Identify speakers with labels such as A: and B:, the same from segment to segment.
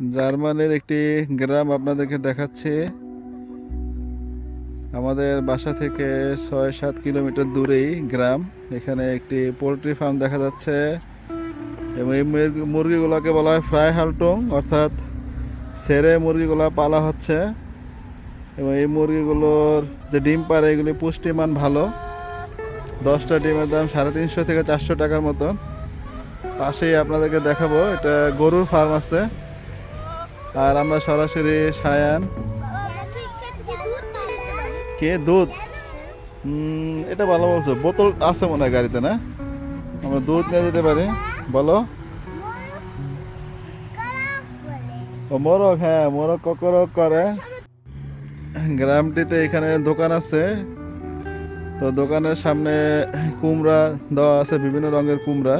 A: জার্মানির একটি গ্রাম আপনাদেরকে দেখাচ্ছি। আমাদের বাসা থেকে ছয় সাত কিলোমিটার দূরেই গ্রাম। এখানে একটি পোলট্রি ফার্ম দেখা যাচ্ছে এবং এই মুরগি- মুরগিগুলোকে বলা হয় ফ্রাই হালটং, অর্থাৎ সেরে মুরগিগুলো পালা হচ্ছে। এবং এই মুরগিগুলোর যে ডিম পারে এগুলি পুষ্টিমান ভালো। দশটা ডিমের দাম সাড়ে তিনশো থেকে চারশো টাকার মতো পাশেই আপনাদেরকে দেখাবো, এটা গরুর ফার্ম আছে। আর আমরা সরাসরি সায়ান। কে? দুধ? এটা ভালো বলছো। বোতল আছে মনে হয় গাড়িতে, না? আমরা দুধ নিয়ে যেতে পারি। বলো। ও, মোরগ হ্যাঁ মোরগ ককরক করে। গ্রামটিতে এখানে দোকান আছে। তো দোকানের সামনে কুমড়া দেওয়া আছে, বিভিন্ন রঙের কুমড়া।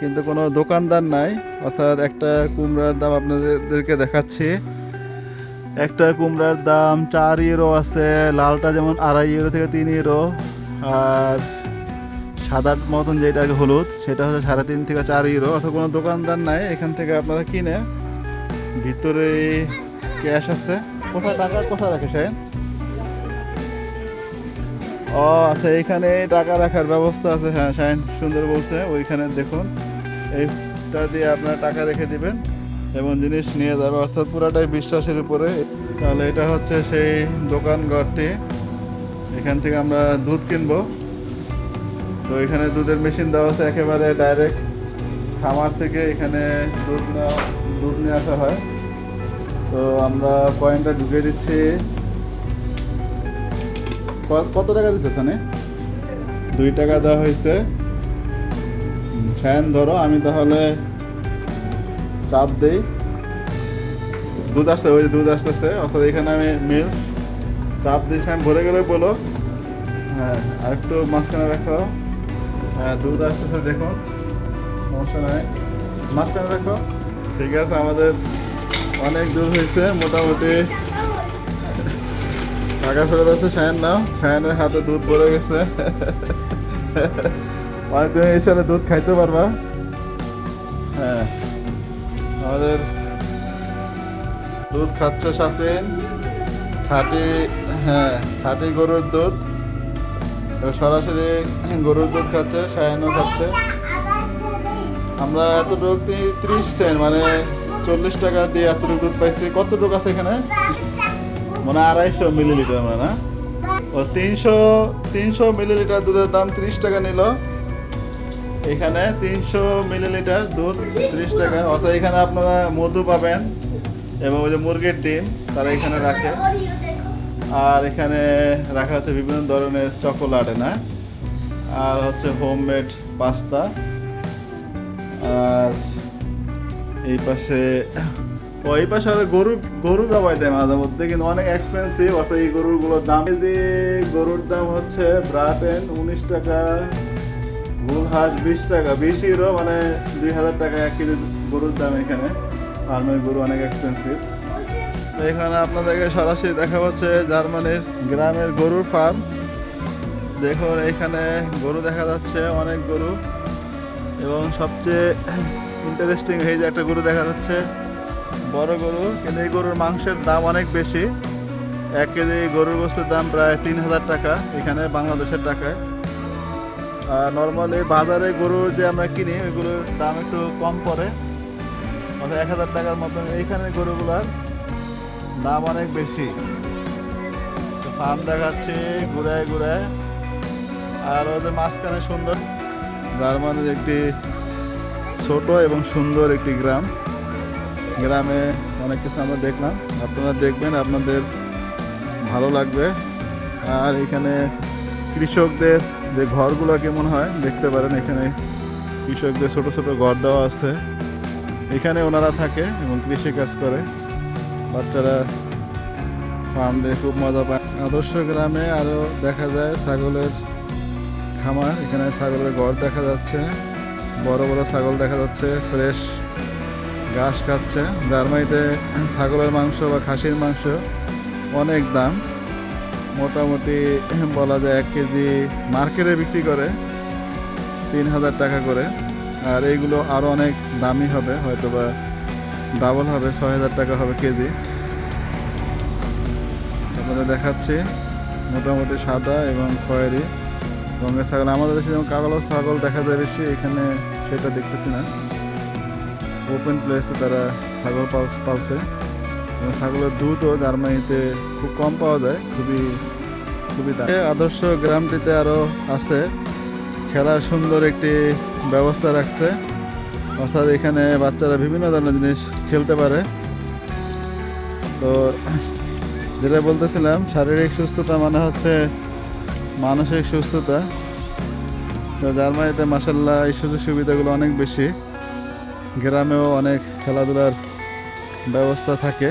A: কিন্তু কোনো দোকানদার নাই। অর্থাৎ একটা কুমড়ার দাম আপনাদেরকে দেখাচ্ছি। একটা কুমড়ার দাম চার ইউরো আছে, লালটা যেমন আড়াই ইউরো থেকে তিন ইউরো আর সাদার মতন যেটা হলুদ, সেটা হচ্ছে সাড়ে তিন থেকে চার ইউরো অর্থাৎ কোনো দোকানদার নাই, এখান থেকে আপনারা কিনে ভিতরে ক্যাশ আছে। কোথায় টাকা, কোথায় রাখে সাহেব ও আচ্ছা এইখানে টাকা রাখার ব্যবস্থা আছে। হ্যাঁ শাইন সুন্দর বলছে। ওইখানে দেখুন। এইটা দিয়ে আপনারা টাকা রেখে দিবেন এবং জিনিস নিয়ে যাবে। অর্থাৎ পুরাটাই বিশ্বাসের উপরে। তাহলে এটা হচ্ছে সেই দোকান ঘরটি। এখান থেকে আমরা দুধ কিনবো। তো এখানে দুধের মেশিন দেওয়া আছে একেবারে ডাইরেক্ট। খামার থেকে এখানে দুধ নেওয়া, দুধ নিয়ে আসা হয়। তো আমরা পয়েন্টটা ঢুকে দিচ্ছি। কত টাকা দিচ্ছে সানে? দুই টাকা দেওয়া হয়েছে। ফ্যান ধরো, আমি তাহলে চাপ দেই। দুধ আসছে, ওই দুধ আসতেছে, অর্থাৎ এখানে আমি মিল্ক চাপ দিয়েছি, আমি ভরে গেলে বলো। হ্যাঁ আর একটু মাঝখানে রাখো। হ্যাঁ দুধ আসতেছে দেখুন সমস্যা নাই। মাঝখানে রাখো। ঠিক আছে, আমাদের অনেক দুধ হয়েছে, মোটামুটি। টাকা ফেরত আছে, ফ্যান নাও। ফ্যানের হাতে দুধ ভরে গেছে। অনেক তুমি এই সালে দুধ খাইতে পারবা। হ্যাঁ। আমাদের দুধ খাচ্ছে সাফরিন খাঁটি হ্যাঁ খাঁটি গরুর দুধ। সরাসরি গরুর দুধ খাচ্ছে শায়নও খাচ্ছে। আমরা এতটুকু ত্রিশ সেন্ট মানে চল্লিশ টাকা দিয়ে এতটুকু দুধ পাইছি। কতটুকু আছে এখানে? মানে আড়াইশো মিলিলিটার মানে ও তিনশো তিনশো মিলিলিটার দুধের দাম ত্রিশ টাকা নিল। এখানে তিনশো মিলিলিটার দুধ ত্রিশ টাকা। অর্থাৎ এখানে আপনারা মধু পাবেন এবং ওই যে মুরগির ডিম তারা এখানে রাখে। আর এখানে রাখা আছে বিভিন্ন ধরনের চকোলেট, না? আর হচ্ছে হোমমেড পাস্তা। আর এই পাশে, ও, এই পাশে আর গরু গরু জবাই দেয় মাঝে মধ্যে, কিন্তু অনেক এক্সপেন্সিভ অর্থাৎ এই গরুগুলোর দাম যে গরুর দাম হচ্ছে ব্রাটেন উনিশ টাকা। গুল হাঁস বিশ টাকা। বিশ ইউরো মানে দুই হাজার টাকা এক কেজি গরুর দাম এখানে। ফার্মের গরু অনেক এক্সপেন্সিভ এখানে আপনাদেরকে সরাসরি দেখা হচ্ছে জার্মানির গ্রামের গরুর ফার্ম দেখুন, এখানে গরু দেখা যাচ্ছে, অনেক গরু। এবং সবচেয়ে ইন্টারেস্টিং এই যে একটা গরু দেখা যাচ্ছে, বড় গরু। কিন্তু এই গরুর মাংসের দাম অনেক বেশি। এক কেজি গরুর গোস্তের দাম প্রায় তিন হাজার টাকা, এখানে বাংলাদেশের টাকায়। নর্মালি বাজারে গরু যে আমরা কিনি ওইগুলোর দাম একটু কম পড়ে। অর্থাৎ এক হাজার টাকার মতন এইখানে গরুগুলার দাম অনেক বেশি। ফার্ম দেখাচ্ছি ঘুরায় ঘুরায়। আর ওদের মাঝখানে সুন্দর জার্মানির একটি ছোট এবং সুন্দর একটি গ্রাম। গ্রামে অনেক কিছু আমরা দেখলাম। আপনারা দেখবেন, আপনাদের ভালো লাগবে। আর এখানে কৃষকদের যে ঘরগুলো কেমন হয়, দেখতে পারেন এখানে কৃষকদের ছোট ছোট ঘর দেওয়া আছে। এখানে ওনারা থাকে এবং কৃষি কাজ করে। বাচ্চারা ফার্ম দিয়ে খুব মজা পায়। আদর্শ গ্রামে আরও দেখা যায় ছাগলের খামার। এখানে ছাগলের ঘর দেখা যাচ্ছে। বড় বড় ছাগল দেখা যাচ্ছে, ফ্রেশ ঘাস খাচ্ছে। জার্মানিতে ছাগলের মাংস বা খাসির মাংস অনেক দাম। মোটামুটি বলা যায় এক কেজি মার্কেটে বিক্রি করে তিন হাজার টাকা করে। আর এইগুলো আরও অনেক দামি হবে হয়তো বা ডাবল হবে, ছয় হাজার টাকা হবে কেজি। আপনাদের দেখাচ্ছি, মোটামুটি সাদা এবং খয়েরি। রঙের ছাগল আমাদের দেশে যেমন কালো ছাগল দেখা যায় বেশি, এখানে সেটা দেখতেছি না। ওপেন প্লেসে তারা ছাগল পালছে। ছাগলের দুধও জার্মানিতে খুব কম পাওয়া যায়, খুবই খুবই আদর্শ গ্রামটিতে আরও আছে, খেলার সুন্দর একটি ব্যবস্থা রাখছে। অর্থাৎ এখানে বাচ্চারা বিভিন্ন ধরনের জিনিস খেলতে পারে। তো যেটা বলতেছিলাম, শারীরিক সুস্থতা মানে হচ্ছে মানসিক সুস্থতা। তো জার্মানিতে মাসাল্লাহ এই সুযোগ সুবিধাগুলো অনেক বেশি। গ্রামেও অনেক খেলাধুলার ব্যবস্থা থাকে।